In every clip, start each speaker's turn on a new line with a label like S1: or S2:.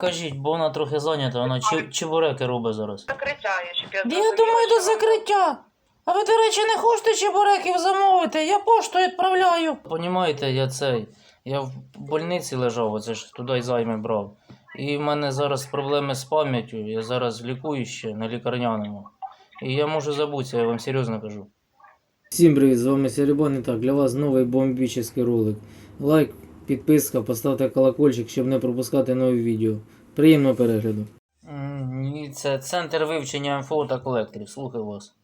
S1: Кажіть, бо вона трохи зайнята, вона чи, чебуреки робить зараз.
S2: Закриття є, щоб я
S1: Я
S2: зрозуміла,
S1: думаю,
S2: що
S1: до закриття. А ви, до речі, не хочете чебуреків замовити? Я поштою відправляю. Понімаєте, я цей. Я в больниці лежав, оце ж туди й займи брав. І в мене зараз проблеми з пам'яттю. Я зараз лікую ще на лікарняному. І я можу забутися, я вам серйозно кажу. Всім привіт, з вами Серебан. І так, для вас новий бомбічний ролик. Лайк, підписка, поставте колокольчик, щоб не пропускати нові відео. Приємного перегляду. Ні, це центр вивчення МФО та колекторів. Слухаю вас.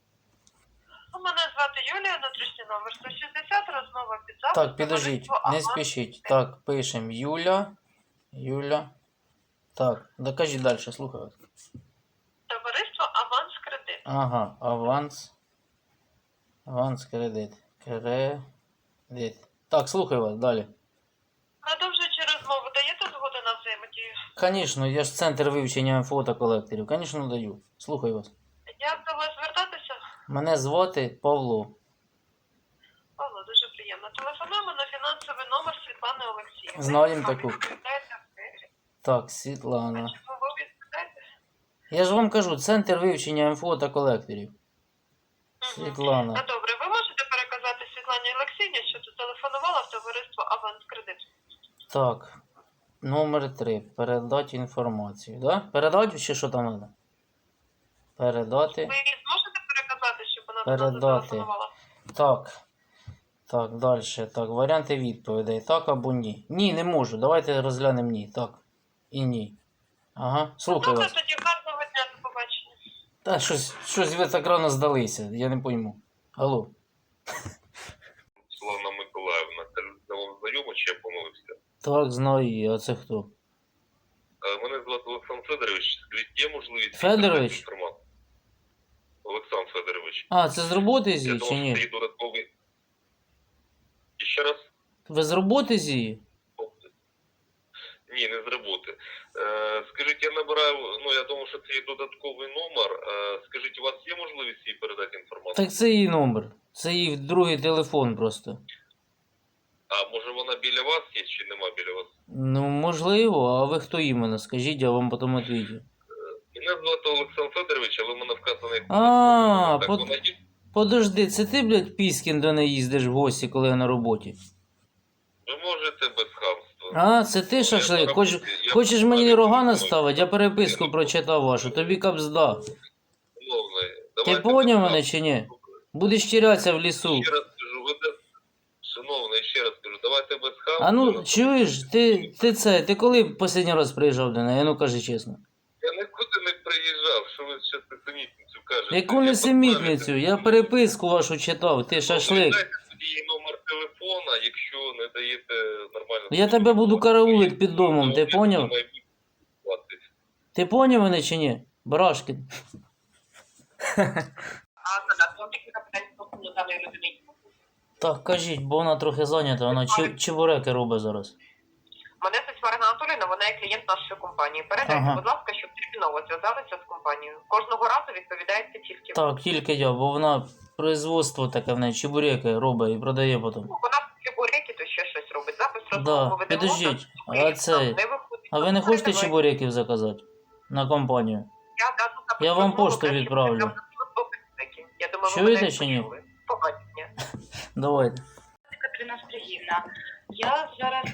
S2: Ну, Мене звати Юлія, внутрішній номер 160, розмова під запис.
S1: Так, підождіть, не спішіть. Так, пишемо Юля. Юля. Так, докажіть далі, слухаю вас.
S2: Товариство Аванс Кредит.
S1: Ага, аванс. Аванс кредит. Кредит. Так, слухаю вас далі. Звісно, я ж центр вивчення та. Звісно, даю. Слухаю вас.
S2: Як до вас звертатися?
S1: Мене звати Павло.
S2: Павло, дуже приємно. Телефонуємо на фінансовий номер Світлани Олексіївни.
S1: Знаємо таку. Так, Світлана. Я ж вам кажу, центр вивчення МФО та колекторів. Світлана.
S2: Ну добре, ви можете переказати Світлані Олексіївні, що зателефонувала в товариство Аванс Кредит?
S1: Так. Номер 3. Передати інформацію. Да? Передати чи що там треба? Передати.
S2: Ви зможете переказати, щоб вона
S1: Передати. Так. Так, далі. Так, варіанти відповідей. Так або ні. Ні, не можу. Давайте розглянемо ні. Так. І ні. Ага. Слухаю
S2: Добре,
S1: вас.
S2: тоді гарного дня, до побачення.
S1: Та щось, щось ви так рано здалися. Я не пойму. Алло.
S3: Славна Миколаївна, кажу, це вам знайомо, чи я помилився?
S1: Так, знаю її. А це хто?
S3: Е, Мене звати Олександр Федорович. Скажіть, є можливість
S1: Федорович?
S3: інформацію? Олександр Федорович.
S1: А, це з роботи
S3: Я
S1: зі чи
S3: думав, що
S1: ні?
S3: є додатковий. І ще раз?
S1: Ви з роботи зі?
S3: Ні, не з роботи. Е, скажіть, я набираю, ну я думаю, що це є додатковий номер. Е, скажіть, у вас є можливість їй передати інформацію?
S1: Так це її номер. Це її другий телефон просто.
S3: А може вона біля вас є чи нема біля вас?
S1: Ну, можливо, а ви хто іменно? Скажіть, я вам потім відповідю.
S3: Мене звати Олександр Федорович, але в мене вказано як
S1: А,
S3: так
S1: под-
S3: вона є.
S1: Подожди, це ти, блядь, Піскін до неї їздиш в гості, коли я на роботі.
S3: Ви можете без хамства.
S1: А, це ти шашлик. Хоч, хочеш мені рога наставити? Я переписку прочитав вашу, тобі капзда. Ти поняв мене чи ні? Будеш тірятися в лісу.
S3: Ще раз кажу, ви де... Шановний, ще раз кажу, давайте без хамства.
S1: А ну, чуєш, ти, ти це, ти коли останній раз приїжджав до неї? Ну кажи чесно.
S3: Я нікуди не приїжджав, що ви ще несемітницю кажете.
S1: Яку
S3: Я
S1: несемітницю? Я переписку вашу читав, ти
S3: Ну,
S1: шашлик.
S3: Їй номер телефона, якщо не даєте нормально.
S1: Я тебе буду караулити під домом, ти
S3: Ну,
S1: поняв? Ти поняв мене чи ні? Барашкін.
S2: А додатково тільки капітальського до даної людини.
S1: Так, кажіть, бо вона трохи зайнята, вона чи, чебуреки робить зараз.
S2: Мене звуть Марина Анатоліївна, вона є клієнт нашої компанії. Передайте,
S1: Ага.
S2: будь ласка, щоб терміново зв'язалися з компанією. Кожного разу відповідаєте тільки ви.
S1: Так, тільки я, бо вона производство таке в неї чебуреки робить і продає потім.
S2: Ну, Вона чебуреки, то ще щось робить. Запис
S1: Да,
S2: розмови ведемо.
S1: підождіть,
S2: то
S1: а цей-
S2: не виходить.
S1: А ви не
S2: Ну,
S1: хочете
S2: давай.
S1: чебуреків заказати на компанію?
S2: Я, запис
S1: Я вам
S2: розмови
S1: поштою
S2: краще
S1: відправлю.
S2: передам на службу безпеки. Я думаю, ви
S1: Чуєте
S2: мене
S1: чи ні?
S2: почули.
S1: Давайте.
S4: Катерина Сергіївна. Я зараз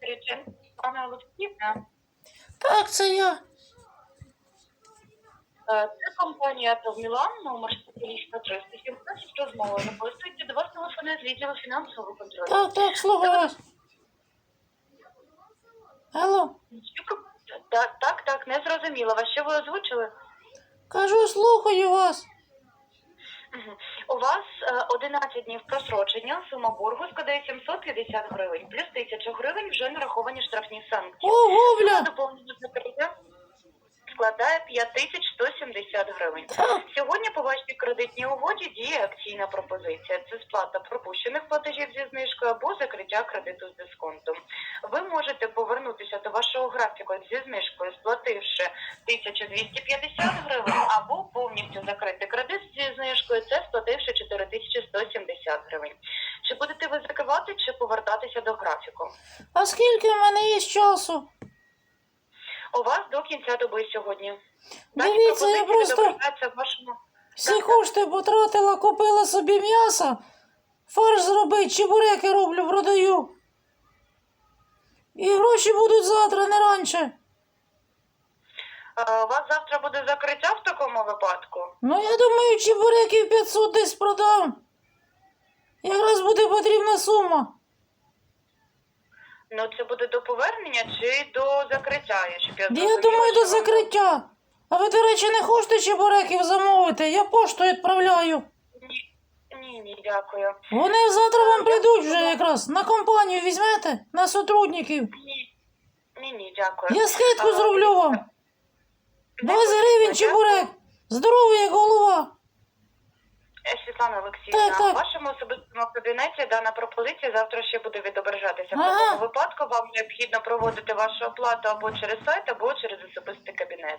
S4: Кириченко, пане Олексіївна.
S1: Так, це я.
S4: Е, Це компанія ТОВ Мілан, номер спеціаліста 317 розмова. Записується до вас телефони з відділу фінансового контролю.
S1: Так, так, слухаю вас. Алло,
S4: Так, так, так, не зрозуміла. Вас що ви озвучили?
S1: кажу, слухаю вас.
S4: У вас е, 11 днів просрочення, сума боргу складає 750 гривень, плюс 1000 гривень вже нараховані штрафні санкції.
S1: Ого, бля.
S4: доповнення складає 5170 гривень. Сьогодні по вашій кредитній угоді діє акційна пропозиція. Це сплата пропущених платежів зі знижкою або закриття кредиту з дисконтом. Ви можете повернутися до вашого графіку зі знижкою, сплативши 1250 гривень, або повністю закрити кредит зі знижкою, це сплативши 4170 гривень. Чи будете ви закривати, чи повертатися до графіку?
S1: А скільки в мене є часу?
S4: У вас до кінця доби сьогодні.
S1: Дивіться, я
S4: пропозиції
S1: просто-
S4: відображаються в вашому.
S1: Всі кошти потратила, купила собі м'ясо, фарш зробить, чебуреки роблю, продаю. І гроші будуть завтра, не раніше.
S4: Е, У вас завтра буде закриття в такому випадку?
S1: Ну, я думаю, чебуреків 500 десь продам. Якраз буде потрібна сума.
S4: Ну, це буде до повернення чи до закриття? Я, щоб я,
S1: Я
S4: зрозуміла,
S1: думаю, до закриття. А ви, до речі, не хочете чебуреків замовити? Я поштою відправляю.
S4: Ні, ні, ні, дякую.
S1: Вони завтра вам прийдуть вже якраз. На компанію візьмете, на сотрудників.
S4: Ні, ні, ні, дякую.
S1: Я скидку зроблю вам.
S4: Не
S1: 20
S4: потрібно,
S1: гривень чебурек. Здоровий як голова.
S4: Е, Світлана Олексіївна,
S1: Так, так.
S4: в вашому особистому кабінеті дана пропозиція завтра ще буде відображатися. В
S1: Ага.
S4: такому випадку вам необхідно проводити вашу оплату або через сайт, або через особистий кабінет.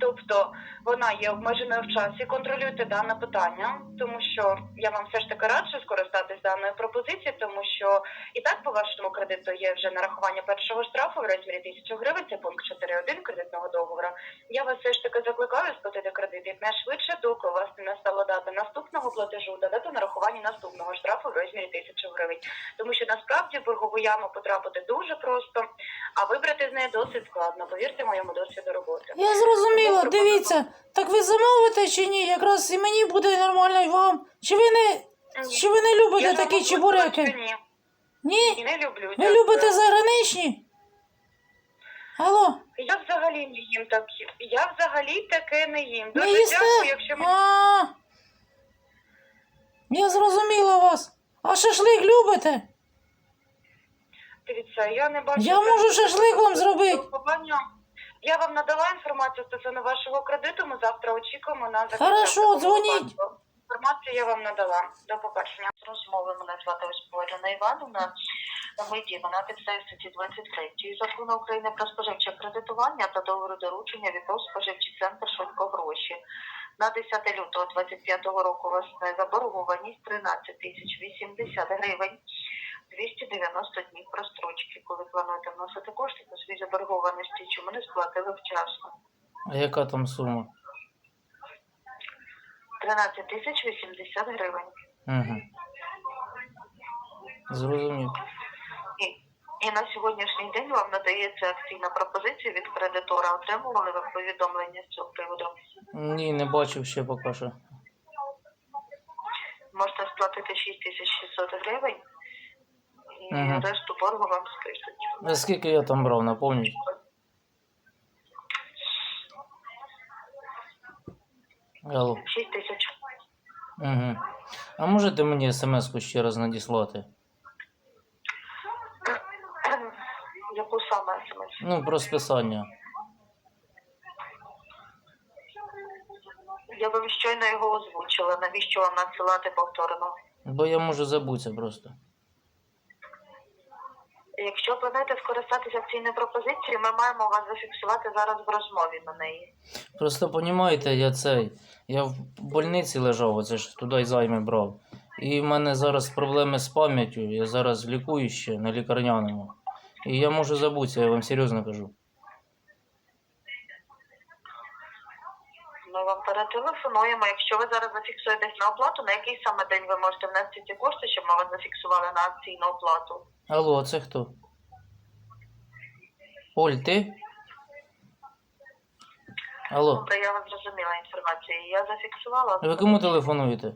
S4: Тобто вона є обмеженою в часі. Контролюйте дане питання, тому що я вам все ж таки раджу скористатись даною пропозицією, тому що і так по вашому кредиту є вже нарахування першого штрафу в розмірі 1000 гривень. Це пункт 4.1 кредитного договору. Я вас все ж таки закликаю сплатити кредит якнайшвидше, доки у вас не настала дата наступного платежу та дата нарахування наступного штрафу в розмірі 1000 гривень. Тому що насправді в боргову яму потрапити дуже просто, а вибрати з неї досить складно. Повірте моєму досвіду роботи.
S1: Я зрозуміла,
S4: Ну,
S1: дивіться. Так ви замовите чи ні? Якраз і мені буде нормально, і вам. Чи ви не, чи ви не любите
S4: Я
S1: такі чебуреки? Ні?
S4: Ні, не люблю.
S1: Ви
S4: дякую.
S1: любите заграничні? Алло,
S4: Я взагалі не їм такі. Я взагалі таке не їм. Дуже
S1: їсте?
S4: дякую, якщо ми
S1: А, я зрозуміла вас. А шашлик любите?
S4: дивіться, я не бачу.
S1: Я можу шашлик вам зробити.
S4: Я вам надала інформацію стосовно вашого кредиту. Ми завтра очікуємо на закриття.
S1: Хорошо, дзвоніть.
S4: Інформацію я вам надала. До побачення.
S5: розмови мене звати Ольга Івановна. Ми діємо на підставі статті 23 закону України про споживче кредитування та договору доручення від споживчий центр швидко гроші. На 10 лютого 25 року вас заборгованість 13 тисяч 80 гривень. 290 днів прострочки, коли плануєте вносити кошти по своїй заборгованості, чому не сплатили вчасно.
S1: А яка там сума?
S5: 13 тисяч 80 гривень.
S1: Угу. Зрозумів.
S5: І, і на сьогоднішній день вам надається акційна пропозиція від кредитора. Отримували ви повідомлення з цього приводу?
S1: Ні, не бачив ще поки що.
S5: Можете сплатити 6600 гривень і
S1: Мгм.
S5: решту боргу вам спишуть.
S1: А скільки я там брав, напомніть? Алло.
S5: 6 тисяч.
S1: Угу. А можете мені смс-ку ще раз надіслати?
S5: Яку саме смс?
S1: Ну, про списання.
S5: Я вам щойно його озвучила. Навіщо вам надсилати повторно?
S1: Бо я можу забутися просто.
S5: Якщо плануєте скористатися акційною пропозицією, ми маємо вас зафіксувати зараз в розмові на неї.
S1: Просто понімаєте, я цей. Я в больниці лежав, оце ж туди й займи брав. І в мене зараз проблеми з пам'яттю. Я зараз лікую ще на лікарняному. І я можу забутися, я вам серйозно кажу.
S5: Ми вам перетелефонуємо. Якщо ви зараз зафіксуєтесь на оплату, на який саме день ви можете внести ці кошти, щоб ми вас зафіксували на акційну оплату?
S1: Алло, а це хто? Оль, ти? Алло,
S5: Добре, я вас зрозуміла інформацію. Я зафіксувала.
S1: ви кому телефонуєте?